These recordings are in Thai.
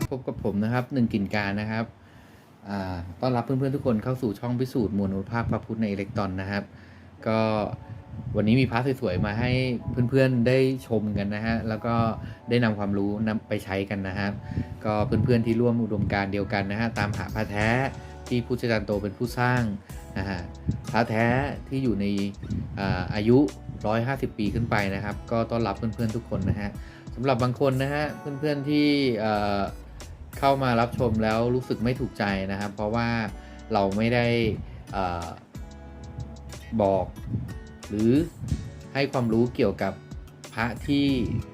ับพบกับผมนะครับหนึ่งกลิ่นการนะครับต้อนรับเพื่อนๆทุกคนเข้าสู่ช่องพิสูจน์มวลอนุภาคพระพุทธในอิเล็กตรอนนะครับ ก็วันนี้มีพระสวยๆมาให้เพื่อนๆได้ชมกันนะฮะแล้วก็ได้นำความรู้นำไปใช้กันนะครับก็เพื่อนๆที่ร่วมอุดมการเดียวกันนะฮะตามหาพระแท้ที่พุทธจารย์โตเป็นผู้สร้างนะฮะพระแท้ที่อยู่ในอาอายุ 150 ปีขึ้นไปนะครับ ก็ต้อนรับเพื่อนๆทุกคนนะฮะสำหรับบางคนนะฮะเพื่อนๆที่ เข้ามารับชมแล้วรู้สึกไม่ถูกใจนะครับ เพราะว่าเราไม่ได้อบอกหรือให้ความรู้เกี่ยวกับพระที่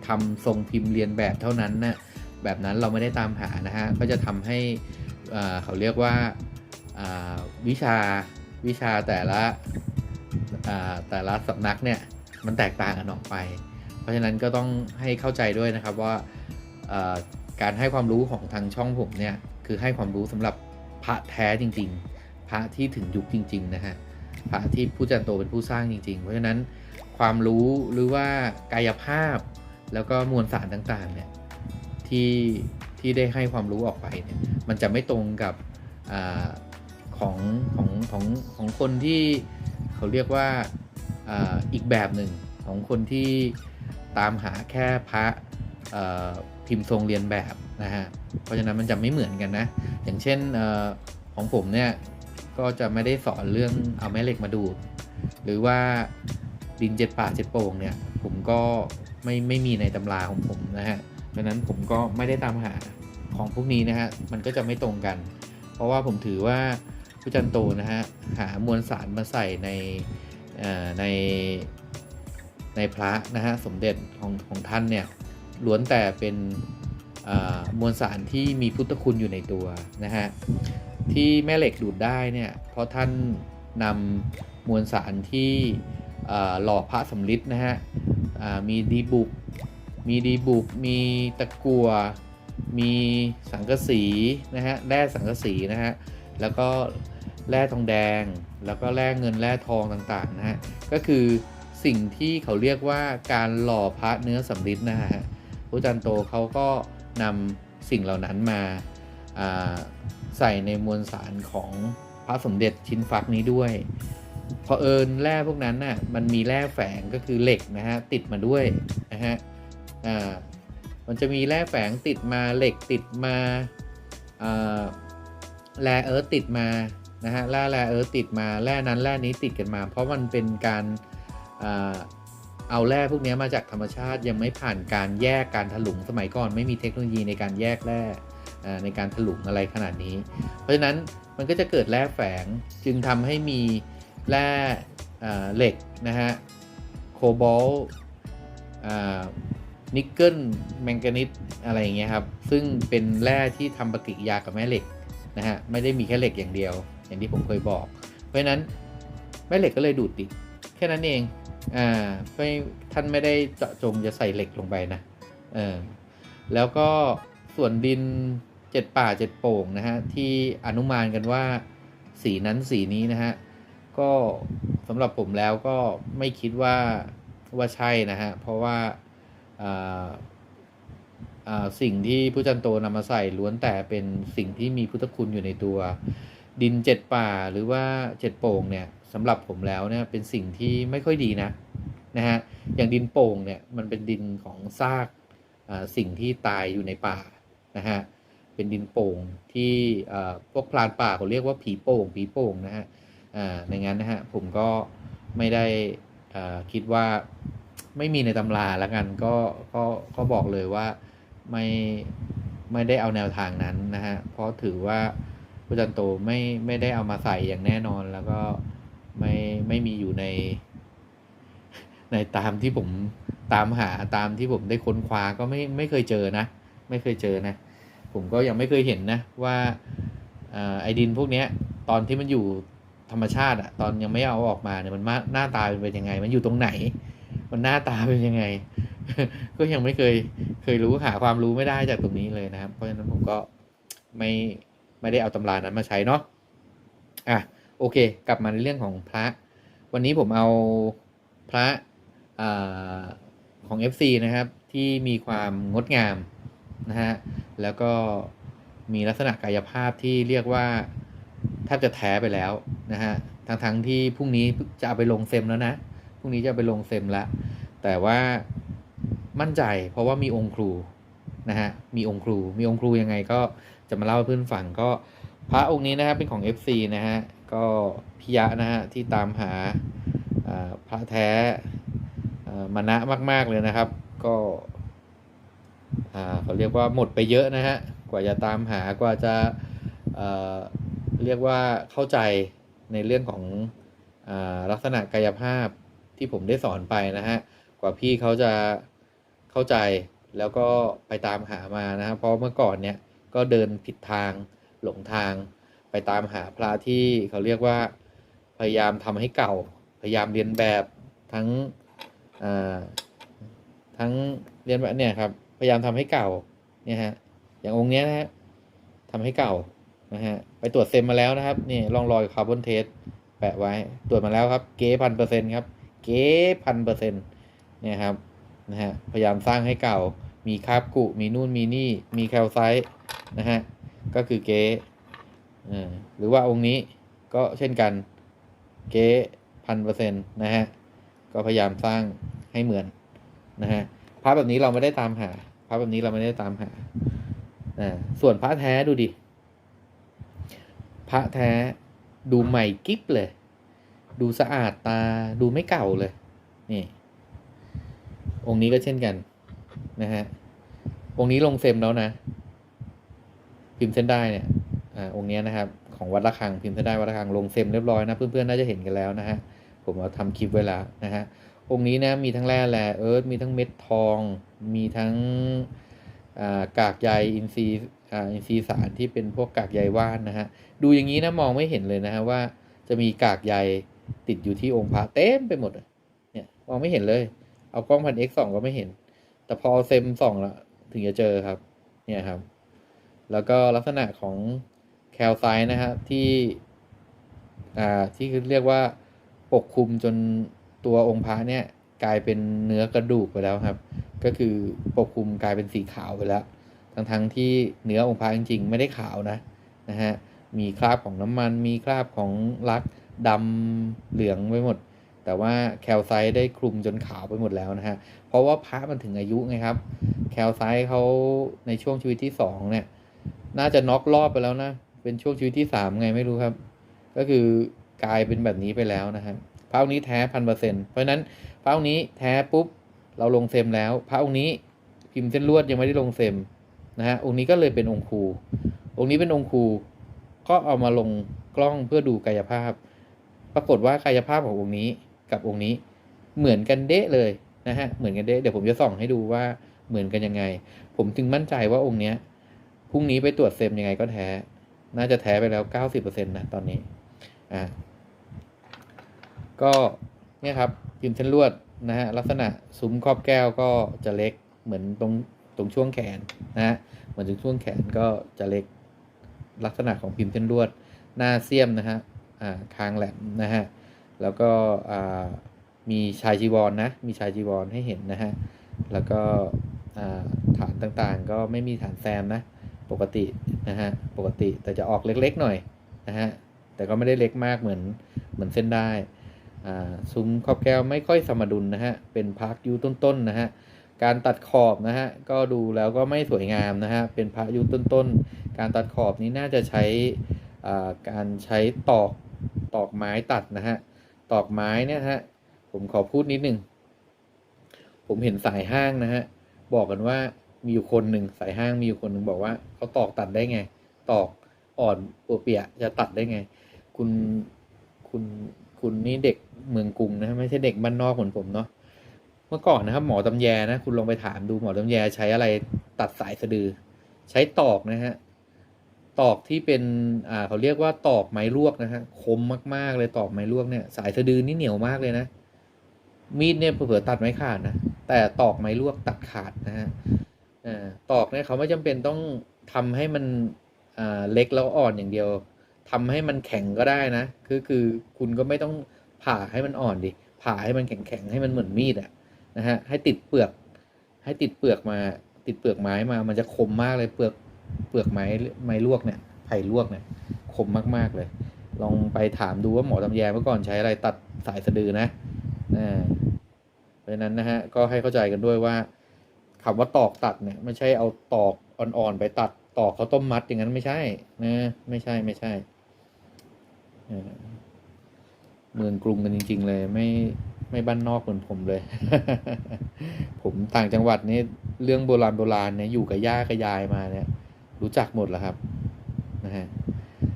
ทำทรงพิมพ์เรียนแบบเท่านั้นนะแบบนั้นเราไม่ได้ตามหานะฮะก็จะทำให้เอ่อเขาเรียกว่าอ่าวิชาวิชาแต่ละอ่าแต่ละสำนักเนี่ยมันแตกต่างกันออกไป เพราะฉะนั้นก็ต้องให้เข้าใจด้วยนะครับว่าอ่อ การให้ความรู้ของทางช่องผมเนี่ยคือให้ความรู้สำหรับพระแท้จริง ๆ พระที่ถึงยุคจริง ๆ นะฮะพระที่ผู้จันโตเป็นผู้สร้างจริง ๆ เพราะฉะนั้นความรู้หรือว่ากายภาพ แล้วก็มวลสารต่างๆเนี่ยที่ที่ได้ให้ความรู้ออกไปเนี่ยมันจะไม่ตรงกับอของของของของคนที่เขาเรียกว่าออีกแบบหนึ่งของคนที่ตามหาแค่พระ พิมพ์ทรงเรียนแบบนะฮะ เพราะฉะนั้นมันจะไม่เหมือนกันนะ อย่างเช่นออของผมเนี่ย ก็จะไม่ได้สอนเรื่องเอาแม่เหล็กมาดูด หรือว่าดินเจ็ดป่าเจ็ดโป่งเนี่ย ผมก็ไม่ไม่มีในตำราของผมนะฮะดังนั้นผมก็ไม่ได้ตามหาของพวกนี้นะฮะ มันก็จะไม่ตรงกัน เพราะว่าผมถือว่าพุจันโตนะฮะ หามวลสารมาใส่ในในในพระนะฮะสมเด็จของของท่านเนี่ย ล้วนแต่เป็นมวลสารที่มีพุทธคุณอยู่ในตัวนะฮะที่แม่เหล็กดูดได้เนี่ยเพราะท่านนำมวลสารที่หล่อพระสำริดนะฮะมีดีบุกมีดีบุกมีตะกัวมีสังกะสีนะฮะแร่สังกะสีนะฮะแล้วก็แร่ทองแดง แล้วก็แร่เงินแร่ทองต่างๆนะฮะก็คือสิ่งที่เขาเรียกว่าการหล่อพระเนื้อสำริดนะฮะ พระจันโตเขาก็นำสิ่งเหล่านั้นมาอ่าใส่ในมวลสารของพระสมเด็จชิ้นฟักนี้ด้วยพอเอิญแร่พวกนั้นน่ะมันมีแร่แฝงก็คือเหล็กนะฮะติดมาด้วยนะฮะอ่ามันจะมีแร่แฝงติดมาเหล็กติดมาอ่าแร่เอิร์ธติดมานะฮะแร่แร่เอิร์ธติดมาแร่นั้นแร่นี้ติดกันมา เพราะมันเป็นการอ่า เอาแร่พวกนี้มาจากธรรมชาติยังไม่ผ่านการแยกการถลุงสมัยก่อน ไม่มีเทคโนโลยีในการแยกแร่ในการถลุงอะไรขนาดนี้ เพราะฉะนั้นมันก็จะเกิดแร่แฝงจึงทำให้มีแร่เหล็กนะฮะโคบอลต์นิกเกิลแมงกานิสอะไรอย่างเงี้ยครับ ซึ่งเป็นแร่ที่ทำปฏิกิริยากับแม่เหล็กนะฮะไม่ได้มีแค่เหล็กอย่างเดียว อย่างที่ผมเคยบอก เพราะฉะนั้นแม่เหล็กก็เลยดูดติดแค่นั้นเอง อ่าไม่ท่านไม่ได้เจาะจงจะใส่เหล็กลงไปนะเออแล้วก็ส่วนดินเจ็ดป่าเจ็ดโป่งนะฮะที่อนุมานกันว่าสีนั้นสีนี้นะฮะก็สำหรับผมแล้วก็ไม่คิดว่าว่าใช่นะฮะเพราะว่าสิ่งที่พุทธจันโตนำมาใส่ล้วนแต่เป็นสิ่งที่มีพุทธคุณอยู่ในตัว ดินเจ็ดป่าหรือว่าเจ็ดโป่งเนี่ย สำหรับผมแล้วเนี่ยเป็นสิ่งที่ไม่ค่อยดีนะนะฮะอย่างดินโป่งเนี่ยมันเป็นดินของซากสิ่งที่ตายอยู่ในป่านะฮะเป็นดินโป่งที่พวกพรานป่าเขาเรียกว่าผีโป่งผีโป่งนะฮะอ่าในงั้นนะฮะผมก็ไม่ได้อ่าคิดว่าไม่มีในตำราแล้วกันก็ก็ก็บอกเลยว่าไม่ไม่ได้เอาแนวทางนั้นนะฮะเพราะถือว่าพระจันโตไม่ไม่ได้เอามาใส่อย่างแน่นอนแล้วก็ ไม่ไม่มีอยู่ใน ในตามที่ผมตามหาตามที่ผมได้ค้นคว้าก็ไม่ไม่เคยเจอนะ ไม่เคยเจอนะ ผมก็ยังไม่เคยเห็นนะว่าไอดินพวกเนี้ย ตอนที่มันอยู่ธรรมชาติอะตอนยังไม่เอาออกมาเนี่ยมันมาหน้าตาเป็นยังไง มันอยู่ตรงไหน มันหน้าตาเป็นยังไง ก็ยังไม่เคยเคยรู้หาความรู้ไม่ได้จากตรงนี้เลยนะครับ เพราะฉะนั้นผมก็ไม่ไม่ได้เอาตำรานั้นมาใช้เนาะอะ โอเค กลับมาในเรื่องของพระ วันนี้ผมเอาพระอของ FC นะครับ ที่มีความงดงามนะฮะแล้วก็มีลักษณะกายภาพที่เรียกว่าแทบจะแท้ไปแล้วนะฮะทั้งทั้งที่พรุ่งนี้จะเอาไปลงเซมแล้วนะพรุ่งนี้จะไปลงเซมแล้วแต่ว่ามั่นใจเพราะว่ามีองค์ครูนะฮะมีองค์ครู มีองค์ครูยังไงก็จะมาเล่าให้เพื่อนฟังก็พระองค์นี้นะครับเป็นของ FC นะฮะ ก็พิยะนะฮะที่ตามหาพระแท้มานะมาก ๆ เลยนะครับ ก็เขาเรียกว่าหมดไปเยอะนะฮะกว่าจะตามหากว่าจะเเรียกว่าเข้าใจในเรื่องของอลักษณะกายภาพที่ผมได้สอนไปนะฮะกว่าพี่เขาจะเข้าใจแล้วก็ไปตามหามานะฮะเพราะเมื่อก่อนเนี่ยก็เดินผิดทางหลงทาง ไปตามหาพระที่เขาเรียกว่าพยายามทำให้เก่า พยายามเรียนแบบทั้งทั้งเรียนแบบเนี่ยครับ พยายามทำให้เก่าเนี่ยฮะอย่างองค์เนี้ยนะฮะทำให้เก่านะฮะไปตรวจเซมมาแล้วนะครับนี่ร่องรอยคาร์บอนเทสแปะไว้ตรวจมาแล้วครับ เก๊พันเปอร์เซ็นต์ครับ เก๊พันเปอร์เซ็นต์เนี่ยครับนะฮะพยายามสร้างให้เก่ามีคาบกุ มีนู่นมีนี่ มีแคลไซต์นะฮะ ก็คือเก๊ หรือว่าองค์นี้ก็เช่นกันเก๊พันเปอร์เซ็นต์นะฮะ ก็พยายามสร้างให้เหมือนนะฮะพระแบบนี้เราไม่ได้ตามหาพระแบบนี้เราไม่ได้ตามหาอ่าส่วนพระแท้ดูดิพระแท้ดูใหม่กิ๊บเลย ดูสะอาดตาดูไม่เก่าเลย นี่ องค์นี้ก็เช่นกันนะฮะองค์นี้ลงเซมแล้วนะ พิมพ์เส้นได้เนี่ย อองค์นี้นะครับของวัดระฆังพิมพ์เส้ได้วัดระฆังลงเซมเรียบร้อยนะเพื่อนๆน่าจะเห็นกันแล้วนะฮะผมเอาทำคลิปไว้แล้วนะฮะองค์นี้นะมีทั้งแร่แร่เอิร์ธมีทั้งเม็ดทอง มีทั้งกากใยอินทรีย์อินทรีย์สารที่เป็นพวกกากใยว่านนะฮะดูอย่างนี้นะมองไม่เห็นเลยนะฮะว่าจะมีกากใยติดอยู่ที่องค์พระเต็มไปหมดเนี่ยมองไม่เห็นเลย เอากล้องพันเอ็กสองก็ไม่เห็น แต่พอเซมส่องล้วถึงจะเจอครับ เนี่ยครับ แล้วก็ลักษณะของ แคลไซต์นะฮะที่อ่าที่เรียกว่าปกคลุมจนตัวองค์พระเนี่ยกลายเป็นเนื้อกระดูกไปแล้วครับ ก็คือปกคลุมกลายเป็นสีขาวไปแล้ว ทั้งทั้งที่เนื้อองค์พระจริงๆ ไม่ได้ขาวนะนะฮะมีคราบของน้ำมัน มีคราบของลักดำเหลืองไปหมด แต่ว่าแคลไซต์ได้คลุมจนขาวไปหมดแล้วนะฮะเพราะว่าพระมันถึงอายุไงครับ แคลไซต์เขาในช่วงชีวิตที่สองเนี่ยน่าจะน็อกรอบไปแล้วนะ เป็นช่วงชีวิตที่สามไงไม่รู้ครับ ก็คือกลายเป็นแบบนี้ไปแล้วนะฮะพระองค์นี้แท้พันเปอร์เซ็นต์เพราะนั้นพระองค์นี้แท้ปุ๊บเราลงเซมแล้ว พระองค์นี้พิมพ์เส้นลวดยังไม่ได้ลงเซมนะฮะองค์นี้ก็เลยเป็นองค์ครู องค์นี้เป็นองค์ครูก็เอามาลงกล้องเพื่อดูกายภาพ ปรากฏว่ากายภาพขององค์นี้กับองค์นี้เหมือนกันเดะเลยนะฮะเหมือนกันเดะเดี๋ยวผมจะส่องให้ดูว่าเหมือนกันยังไง ผมจึงมั่นใจว่าองค์เนี้ยพรุ่งนี้ไปตรวจเซมยังไงก็แท้ น่าจะแท้ไปแล้วเก้าสิบเปอร์เซ็นต์นะตอนนี้อ่าก็เนี่ยครับพิมพ์เส้นลวดนะฮะลักษณะซุ้มครอบแก้วก็จะเล็กเหมือนตรงตรงช่วงแขนนะฮะเหมือนตรงช่วงแขนก็จะเล็กลักษณะของพิมพ์เส้นลวด หน้าเสียมนะฮะอ่าคางแหลมนะฮะแล้วก็อ่ามีชายจีวรนนะมีชายจีวรให้เห็นนะฮะแล้วก็อ่าฐานต่างๆ ก็ไม่มีฐานแซมนะ ปกตินะฮะปกติแต่จะออกเล็กๆหน่อยนะฮะแต่ก็ไม่ได้เล็กมากเหมือนเหมือนเส้นได้ซุ้มขอบแก้วไม่ค่อยสมดุลนะฮะเป็นพักยูต้นๆนะฮะการตัดขอบนะฮะก็ดูแล้วก็ไม่สวยงามนะฮะเป็นพระยุต้นๆการตัดขอบนี้น่าจะใช้การใช้ตอกตอกไม้ตัดนะฮะตอกไม้เนี่ยฮะผมขอพูดนิดนึงผมเห็นสายห้างนะฮะบอกกันว่า มีอยู่คนหนึ่งสายห้างมีอยู่คนหนึ่งบอกว่าเขาตอกตัดได้ไง ตอกอ่อนปวเปียจะตัดได้ไง คุณคุณคุณนี่เด็กเมืองกรุงนะไม่ใช่เด็กบ้านนอกเหมือนผมเนาะเมื่อก่อนนะครับ หมอตำแยนะคุณลองไปถามดูหมอตำแยใช้อะไรตัดสายสะดือ ใช้ตอกนะฮะตอกที่เป็นอ่าเขาเรียกว่าตอกไม้ลวกนะฮะคมมากๆเลยตอกไม้ลวกเนี่ย สายสะดือนี่เหนียวมากเลยนะมีดเนี่ยเผื่อตัดไม่ขาดนะแต่ตอกไม้ลวกตัดขาดนะฮะ ตอกเนี่ยเขาไม่จำเป็นต้องทำให้มันเล็กแล้วอ่อนอย่างเดียวทำให้มันแข็งก็ได้นะ คือคือคุณก็ไม่ต้องผ่าให้มันอ่อนดิ ผ่าให้มันแข็งๆให้มันเหมือนมีดอะนะฮะ ให้ติดเปลือก ให้ติดเปลือกมา ติดเปลือกไม้มา มันจะคมมากเลย เปลือก เปลือกไม้ ไม้ลวกเนี่ย ไผ่ลวกเนี่ย คมมากๆเลย ลองไปถามดูว่าหมอตำแยเมื่อก่อนใช้อะไรตัดสายสะดือนะ อ่า เพราะนั้นนะฮะ ก็ให้เข้าใจกันด้วยว่า คำว่าตอกตัดเนี่ยไม่ใช่เอาตอกอ่อนๆไปตัดตอกเขาต้มมัดอย่างนั้นไม่ใช่นะไม่ใช่ไม่ใช่เออเมืองกรุงกันจริง ๆ เลย ไม่ไม่บ้านนอกเหมือนผมเลย ผมต่างจังหวัดนี่เรื่องโบราณโบราณเนี่ยอยู่กับย่ากับยายมาเนี่ย รู้จักหมดแล้วครับนะฮะ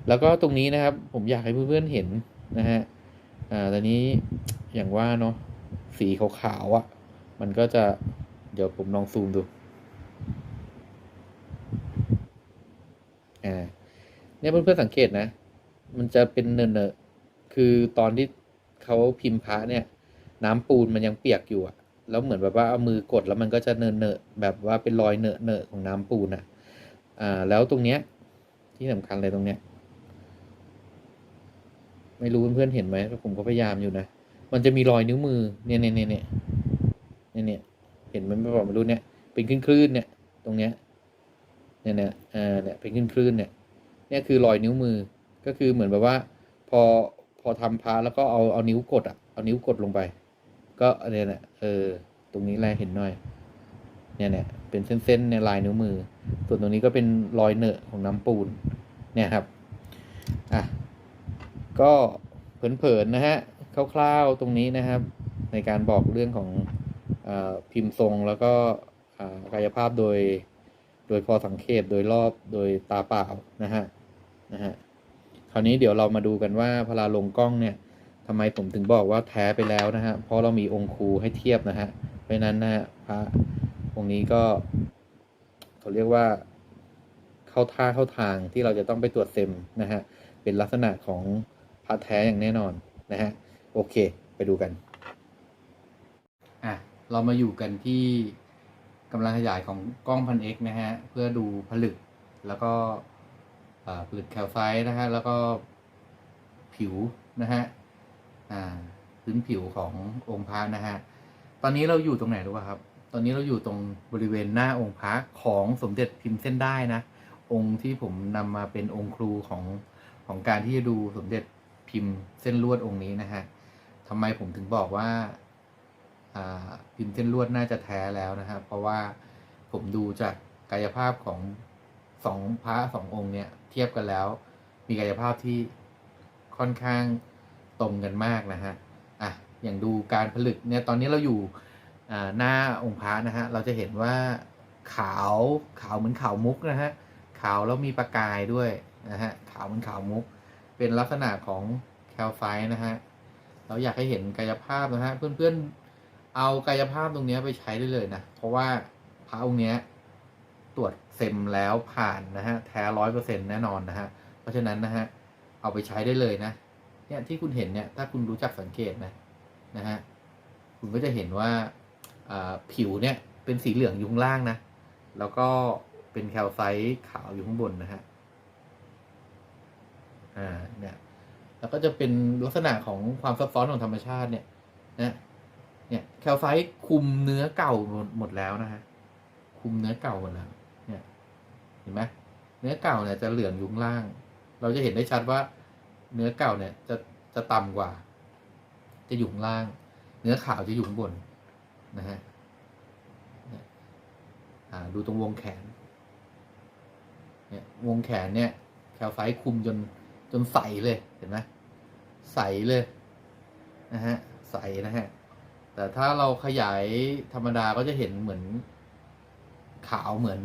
แล้วก็ตรงนี้นะครับ ผมอยากให้เพื่อนๆเห็นนะฮะอ่าตอนนี้อย่างว่าเนาะสีขาวๆอะ่ะ มันก็จะ เดี๋ยวผมลองซูมดูอ่าเนี่ยเพื่อนๆสังเกตนะ มันจะเป็นเนอะๆคือตอนที่เขาพิมพ์พระเนี่ย น้ำปูนมันยังเปียกอยู่อะแล้วเหมือนแบบว่าเอามือกดแล้วมันก็จะเนอะๆแบบว่าเป็นรอยเนอะๆของน้ำปูนอะอ่า แล้วตรงเนี้ย ที่สำคัญเลยตรงเนี้ย ไม่รู้เพื่อนๆเห็นไหมผมก็พยายามอยู่นะ มันจะมีรอยนิ้วมือ เนี่ยเนี่ยเนี่ยเนี่ยเนี่ย เห็นไหมไม่บอกไม่รู้เนี่ยเป็นคลื่นๆเนี่ยตรงเนี้ยเนี่ยเนี่ยอ่าเนี่ยเป็นคลื่นๆเนี่ยเนี่ยคือรอยนิ้วมือก็คือเหมือนแบบว่า พอพอทำพระแล้วก็เอาเอานิ้วกดอะเอานิ้วกดลงไป ก็เนี่ยแหละเออตรงนี้แลเห็นหน่อยเนี่ยเนี่ยเป็นเส้นๆในลายนิ้วมือ ส่วนตรงนี้ก็เป็นรอยเหนอะของน้ำปูนเนี่ยครับอะก็เผินๆนะฮะคร่าวๆตรงนี้นะครับ ในการบอกเรื่องของ พิมพ์ทรงแล้วก็กายภาพโดย โดยพอสังเกตโดยรอบโดยตาเปล่านะฮะนะฮะคราวนี้เดี๋ยวเรามาดูกันว่าพลาลงกล้องเนี่ยทำไมผมถึงบอกว่าแท้ไปแล้วนะฮะเพราะเรามีองค์ครูให้เทียบนะฮะเพราะนั้นนะฮะพระองค์นี้ก็เขาเรียกว่าเข้าท่าเข้าทางที่เราจะต้องไปตรวจเซมนะฮะเป็นลักษณะของพระแท้อย่างแน่นอนนะฮะโอเค ไปดูกัน เรามาอยู่กันที่กำลังขยายของกล้องพันเอ็กนะฮะ เพื่อดูผลึกแล้วก็ผลึกแคลไซต์นะฮะ แล้วก็ผิวนะฮะพื้นผิวขององค์พระนะฮะ ตอนนี้เราอยู่ตรงไหนรู้ป่ะครับ ตอนนี้เราอยู่ตรงบริเวณหน้าองค์พระของสมเด็จพิมพ์เส้นได้นะ องค์ที่ผมนำมาเป็นองค์ครูของของการที่จะดูสมเด็จพิมพ์เส้นลวดองค์นี้นะฮะทำไมผมถึงบอกว่า พิมพ์เส้นลวดน่าจะแท้แล้วนะครับ เพราะว่าผมดูจากกายภาพของสองพระสององค์เนี่ยเทียบกันแล้ว มีกายภาพที่ค่อนข้างตรงกันมากนะฮะอะอย่างดูการผลึกเนี่ยตอนนี้เราอยู่หน้าองค์พระนะฮะเราจะเห็นว่าขาวขาวเหมือนขาวมุกนะฮะขาวแล้วมีประกายด้วยนะฮะขาวเหมันขาวมุก เป็นลักษณะของแคลไฟต์นะฮะเราอยากให้เห็นกายภาพนะฮะเพื่อนๆ เอากายภาพตรงนี้ไปใช้ได้เลยนะ เพราะว่าพระองค์เนี้ยตรวจเซมแล้วผ่านนะฮะแท้ร้อยเปอร์เซ็นแน่นอนนะฮะ เพราะฉะนั้นนะฮะเอาไปใช้ได้เลยนะ เนี่ยที่คุณเห็นเนี่ยถ้าคุณรู้จักสังเกตนะนะฮะคุณก็จะเห็นว่าอ่าผิวเนี่ยเป็นสีเหลืองอยู่ข้างล่างนะ แล้วก็เป็นแคลไซต์ขาวอยู่ข้างบนนะฮะอ่าเนี่ยแล้วก็จะเป็นลักษณะของความซับซ้อนของธรรมชาติเนี่ยนะ เนี่ยแคลไซต์คุมเนื้อเก่าหมดหมดแล้วนะฮะคุมเนื้อเก่าหมดแล้วเนี่ยเห็นไหมเนื้อเก่าเนี่ยจะเหลืองยุข้างล่าง เราจะเห็นได้ชัดว่า เนื้อเก่าเนี่ยจะจะต่ำกว่า จะอยู่งล่าง เนื้อขาวจะอยู่ข้างบนนะฮะอ่าดูตรงวงแขนเนี่ยวงแขนเนี่ยแคลไฟต์คุมจนจนใสเลยเห็นไหมใสเลยนะฮะใสนะฮะ แต่ถ้าเราขยายธรรมดาก็จะเห็นเหมือนขาวเหมือน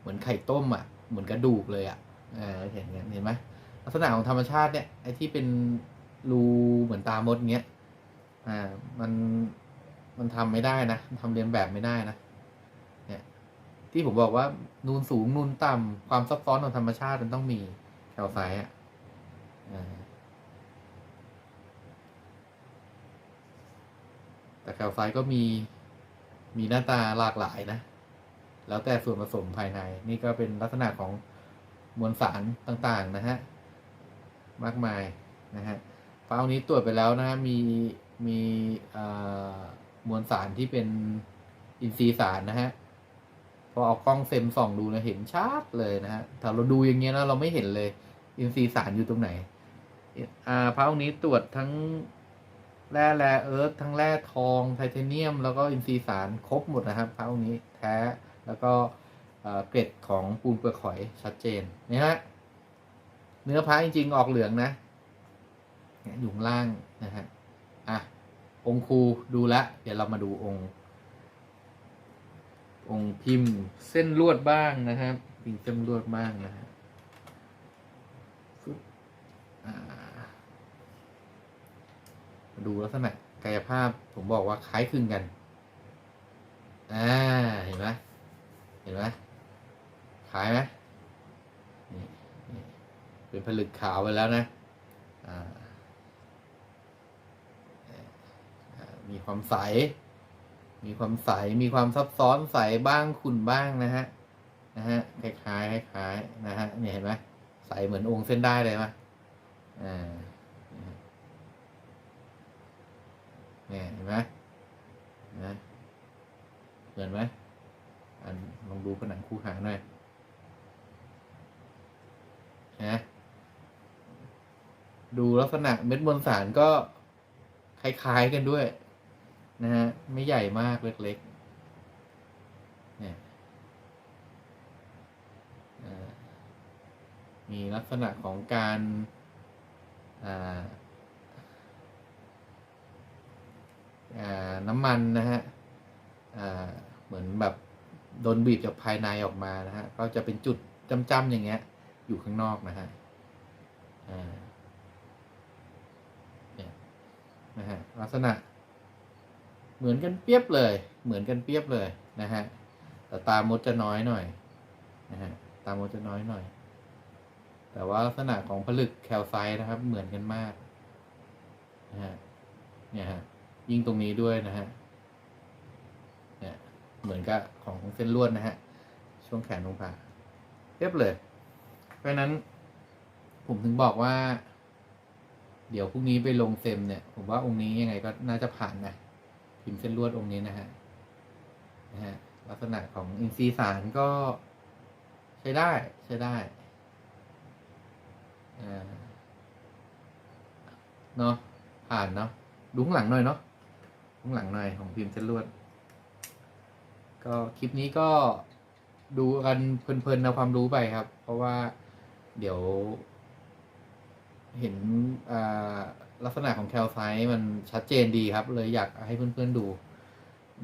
เหมือนไข่ต้มอะ เหมือนกระดูกเลยอะเออเห็นเห็นไหมลักษณะของธรรมชาติเนี่ยไอ้ที่เป็นรูเหมือนตามดเงี้ยอ่ามันมันทำไม่ได้นะทำเรียนแบบไม่ได้นะเนี้ยที่ผมบอกว่านูนสูงนูนต่ำความซับซ้อนของธรรมชาติมันต้องมีแคลไซอะอ่า แต่แคลไซต์ก็มีมีหน้าตาหลากหลายนะ แล้วแต่ส่วนผสมภายใน นี่ก็เป็นลักษณะของมวลสารต่างๆนะฮะ มากมายนะฮะฟาล์นี้ตรวจไปแล้วนะฮะมีมีมวลสารที่เป็นอินทรีย์สารนะฮะ พอเอากล้องเซมส่องดูนะเห็นชัดเลยนะฮะ ถ้าเราดูอย่างเงี้ยนะเราไม่เห็นเลย อินทรีย์สารอยู่ตรงไหน อ่าพระองค์นี้ตรวจทั้ง แร่แร่เอิร์ธทั้งแร่ทองไทเทเนียม แล้วก็อินทรีย์สารครบหมดนะครับพระองค์นี้แท้แล้วก็เกร็ดของปูนเปลือกหอยชัดเจนนี่ฮะเนื้อพระจริงๆออกเหลืองนะอยู่ล่างนะฮะอะองค์ครูดูละ เดี๋ยวเรามาดูองค์องค์พิมพ์เส้นลวดบ้างนะครับพิมพ์เส้นลวดบ้างนะฮะอ่า ดูลักษณะกายภาพผมบอกว่าคล้ายคลึงกัน อ่า เห็นไหมเห็นไหมคล้ายไหมนี่เป็นผลึกขาวไปแล้วนะอ่าอ่า มีความใส มีความใส มีความซับซ้อนใสบ้างขุ่นบ้างนะฮะ นะฮะ คล้ายๆคล้ายๆนะฮะ เนี่ยเห็นไหมใสเหมือนองค์เส้นได้เลยไหมอ่า เนี่ยเห็นไหมนะเหมือนไหมอันลองดูผนังคู่หางหน่อยนะดูลักษณะเม็ดมวลสารก็คล้ายๆกันด้วยนะฮะไม่ใหญ่มากเล็กๆเนี่ยมีลักษณะของการอ่าอ่า น้ำมันนะฮะเหมือนแบบโดนบีบจากภายในออกมานะฮะก็จะเป็นจุดจ้ำๆอย่างเงี้ย อยู่ข้างนอกนะฮะเนี่ยนะฮะลักษณะ เหมือนกันเปียบเลย เหมือนกันเปียบเลยนะฮะแต่ตามดจะน้อยหน่อยนะฮะตามดจะน้อยหน่อย แต่ว่าลักษณะของผลึกแคลไซต์นะครับ เหมือนกันมากนะฮะเนี่ยฮะ ยิ่งตรงนี้ด้วยนะฮะเนี่ยเหมือนกับของเส้นลวดนะฮะ ช่วงแขนตรงผ่าเรียบเลย เพราะนั้น ผมถึงบอกว่า เดี๋ยวพรุ่งนี้ไปลงเซมเนี่ย ผมว่าองค์นี้ยังไงก็น่าจะผ่านนะพิมพ์เส้นลวดองค์นี้นะฮะนะฮะลักษณะของอินทรีย์สารก็ใช้ได้ใช้ได้อ่าเนาะผ่านเนาะดูข้างหลังหน่อยเนาะ ข้างหลังหน่อยของพิมพ์เส้นลวด ก็คลิปนี้ก็ดูกันเพลินๆเอาความรู้ไปครับ เพราะว่าเดี๋ยว เห็นลักษณะของแคลไซต์มันชัดเจนดีครับ เลยอยากให้เพื่อนๆดู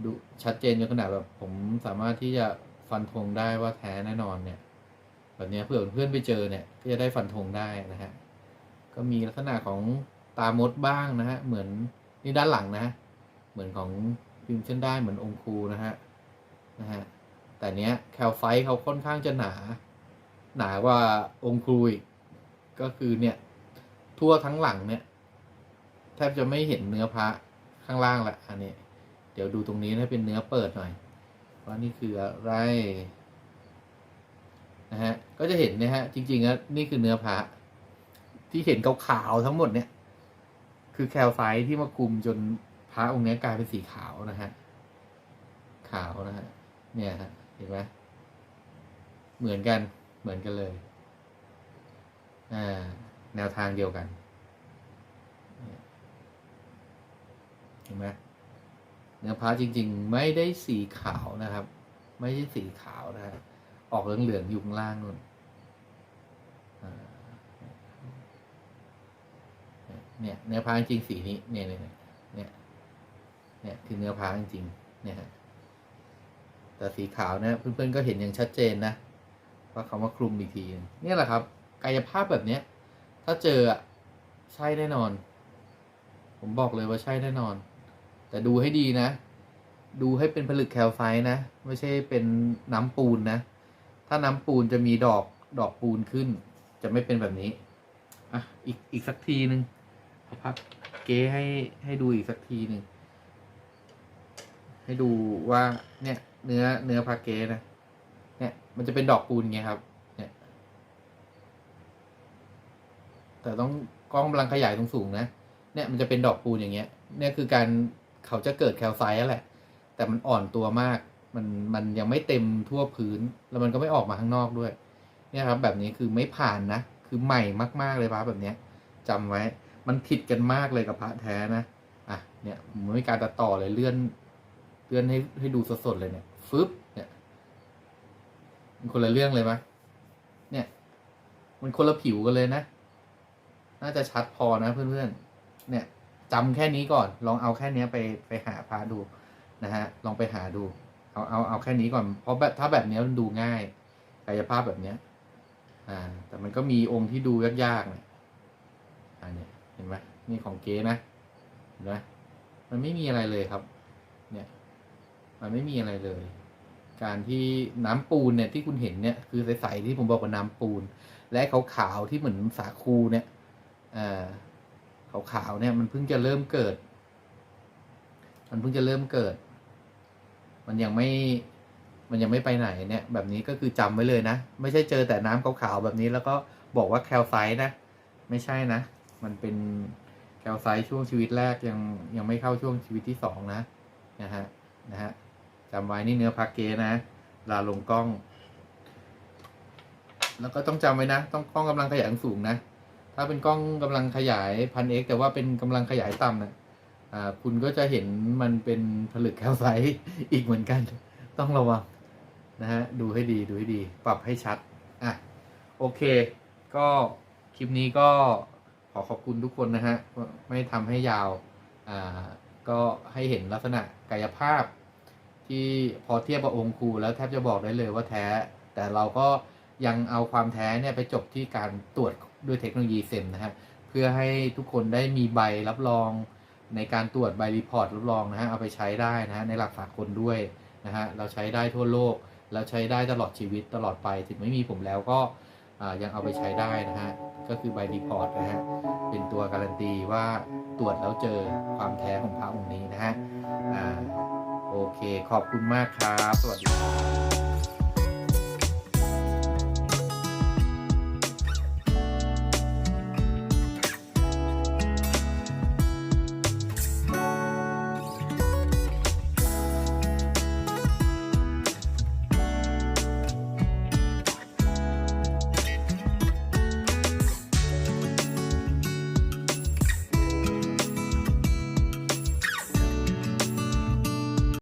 ดูชัดเจนจนขนาดแบบผมสามารถที่จะฟันธงได้ว่าแท้แน่นอนเนี่ย แบบนี้เผื่อเพื่อนๆไปเจอเนี่ย ก็จะได้ฟันธงได้นะฮะก็มีลักษณะของตามดบ้างนะฮะเหมือนนี่ด้านหลังนะฮะ เหมือนของพิมพ์เส้นได้เหมือนองคูนะฮะนะฮะแต่เนี้ยแคลไฟต์เขาค่อนข้างจะหนา หนากว่าองคูอีกก็คือเนี่ยทั่วทั้งหลังเนี่ยแทบจะไม่เห็นเนื้อพระข้างล่างละอันนี้ เดี๋ยวดูตรงนี้นะเป็นเนื้อเปิดหน่อยว่านี่คืออะไรนะฮะก็จะเห็นนะฮะจริงๆแล้วนี่คือเนื้อพระที่เห็นขาวๆทั้งหมดเนี่ย คือแคลไซต์ที่มาคุมจน พระองค์เนี้ยกลายเป็นสีขาวนะฮะ ขาวนะฮะ เนี่ยฮะ เห็นไหมเหมือนกัน เหมือนกันเลย อ่า แนวทางเดียวกัน เห็นไหมเนื้อพระจริง ๆ ไม่ได้สีขาวนะครับ ไม่ใช่สีขาวนะฮะ ออกเหลืองๆอยู่ข้างล่างนู่นเนี่ยเนื้อพระจริงสีนี้เนี่ยเนี่ยเนี่ย เนี่ยคือเนื้อพระจริงๆเนี่ยฮะแต่สีขาวเนี่ยเพื่อนๆก็เห็นอย่างชัดเจนนะว่าคำว่าคลุมอีกทีนี่แหละครับ กายภาพแบบเนี้ย ถ้าเจออะใช่แน่นอน ผมบอกเลยว่าใช่แน่นอน แต่ดูให้ดีนะ ดูให้เป็นผลึกแคลไซต์นะ ไม่ใช่เป็นน้ำปูนนะ ถ้าน้ำปูนจะมีดอกดอกปูนขึ้น จะไม่เป็นแบบนี้อะอีกอีกสักทีหนึ่งพักเก๊ให้ให้ดูอีกสักทีหนึ่ง ให้ดูว่าเนี่ยเนื้อเนื้อพาเกสนะเนี่ยมันจะเป็นดอกปูนไงครับ เนี่ย แต่ต้องกล้องกำลังขยายตรงสูงนะเนี่ยมันจะเป็นดอกปูนอย่างเงี้ย เนี่ยคือการเขาจะเกิดแคลไซต์แล้วแหละ แต่มันอ่อนตัวมาก มันมันยังไม่เต็มทั่วพื้น แล้วมันก็ไม่ออกมาข้างนอกด้วย เนี่ยครับ แบบนี้คือไม่ผ่านนะ คือใหม่มาก ๆเลยพระแบบเนี้ยจำไว้ มันผิดกันมากเลยกับพระแท้นะ อะ เนี่ยผมไม่มีการตัดต่อเลยเลื่อน เลื่อนให้ให้ดูสดๆเลยเนี่ยฟึบเนี่ยมันคนละเรื่องเลยไหมยเนี่ย มันคนละผิวกันเลยนะ น่าจะชัดพอนะเพื่อนๆ เนี่ยจำแค่นี้ก่อน ลองเอาแค่เนี้ยไปไปหาพระดูนะฮะ ลองไปหาดู เอาเอาเอาแค่นี้ก่อน เพราะแบบถ้าแบบเนี้ยมันดูง่ายกายภาพแบบเนี้ย อ่า แต่มันก็มีองค์ที่ดูยากๆเนี่ยอ่าเนี่ยเห็นไหมนี่ของเก๊นะ เห็นไหมมันไม่มีอะไรเลยครับ มันไม่มีอะไรเลย การที่น้ำปูนเนี่ยที่คุณเห็นเนี่ยคือใสๆที่ผมบอกว่าน้ำปูน และขาวๆที่เหมือนสาคูเนี่ยอ่าขาวๆเนี่ยมันเพิ่งจะเริ่มเกิด มันเพิ่งจะเริ่มเกิด มันยังไม่มันยังไม่ไปไหนเนี่ย แบบนี้ก็คือจำไว้เลยนะ ไม่ใช่เจอแต่น้ำขาวๆแบบนี้ แล้วก็บอกว่าแคลไซต์นะ ไม่ใช่นะ มันเป็นแคลไซต์ช่วงชีวิตแรกยังยังไม่เข้าช่วงชีวิตที่สองนะนะฮะนะฮะ จำไว้นี่เนื้อพาเกนะลาลงกล้อง แล้วก็ต้องจำไว้นะ ต้องกล้องกำลังขยายสูงนะ ถ้าเป็นกล้องกำลังขยายพันเอกแต่ว่าเป็นกำลังขยายต่ำนะอ่าคุณก็จะเห็นมันเป็นผลึกแคลไซต์อีกเหมือนกัน ต้องระวังนะฮะดูให้ดีดูให้ดีปรับให้ชัดอะโอเค ก็คลิปนี้ก็ขอขอบคุณทุกคนนะฮะไม่ทำให้ยาวอ่าก็ให้เห็นลักษณะกายภาพ ที่พอเทียบกับองค์ครูแล้วแทบจะบอกได้เลยว่าแท้ แต่เราก็ยังเอาความแท้เนี่ยไปจบที่การตรวจด้วยเทคโนโลยีเซมนะฮะเพื่อให้ทุกคนได้มีใบรับรองในการตรวจใบรีพอร์ตรับรองนะฮะเอาไปใช้ได้นะฮะในหลักสากลด้วยนะฮะเราใช้ได้ทั่วโลกแล้วใช้ได้ตลอดชีวิตตลอดไปถึงไม่มีผมแล้วก็ยังเอาไปใช้ได้นะฮะก็คือใบรีพอร์ตนะฮะเป็นตัวการันตีว่าตรวจแล้วเจอความแท้ของพระองค์นี้นะฮะอ่า โอเค ขอบคุณมากครับ สวัสดีครับ